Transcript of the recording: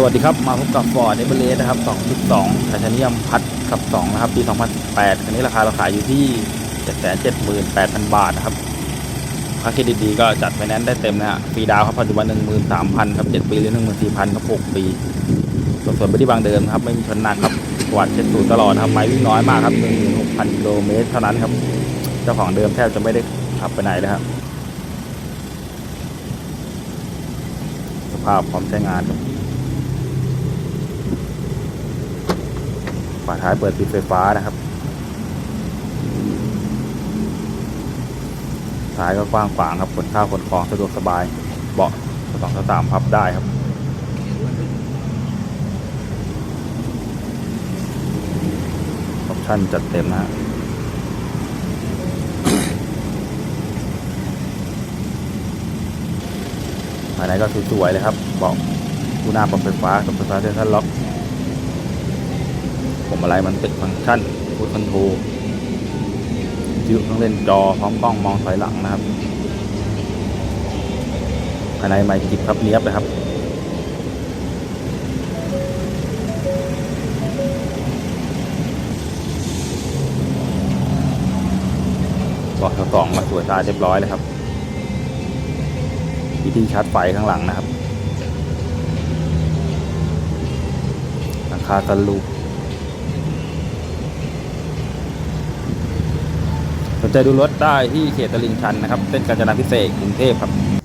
สวัสดีครับ มาพบกับฟอร์ดเอเวอเรสต์นะครับ 2.2ไทเทเนียมพัดขับ 2 นะครับ ปี 2018คันนี้ราคาเราขายอยู่ที่ 778,000 บาทนะครับ ค่าเครดิตดีก็จัดไฟแนนซ์ได้เต็มนะฮะฟรีดาวครับปัจจุบัน 13,000 ครับ 7 ปีหรือ 14,000 ครับ 6 ปีส่วนส่วนไปที่บางเดิมครับ ไม่มีชนหนักครับกวาดเช็ดสูตรตลอดครับ ไม้วิ่งน้อยมากครับ 16,000 กิโลเมตรเท่านั้นครับ เจ้าของเดิมแทบจะไม่ได้ขับไปไหนเลยครับ สภาพพร้อมใช้งานครับ ฝาท้ายเปิดปิดไฟฟ้านะครับท้ายก็กว้างขวางครับขนข้าวขนของสะดวกสบาย เบาะสองสามพับได้ครับออปชั่นจัดเต็มนะฮะภายในก็สวยๆเลยครับเบาะผู้หน้าปรับไฟฟ้ากับไฟฟ้าเซ็นทรัลล็อก ผมอะไรมันติดฟังก์ชันพูดคอนโทรลจิวต้องเล่นจอพร้อมกล้องมองถอยหลังนะครับภายในไมค์จิบครับเนี้ยบเลยครับเบาะสองมาสวยตาเรียบร้อยเลยครับวิธีชาร์จไฟข้างหลังนะครับหลังคาตะลูป สนใจดูรถได้ที่เขตตลิ่งชันนะครับเส้นกาญจนาพิเศษกกรุงเทพครับ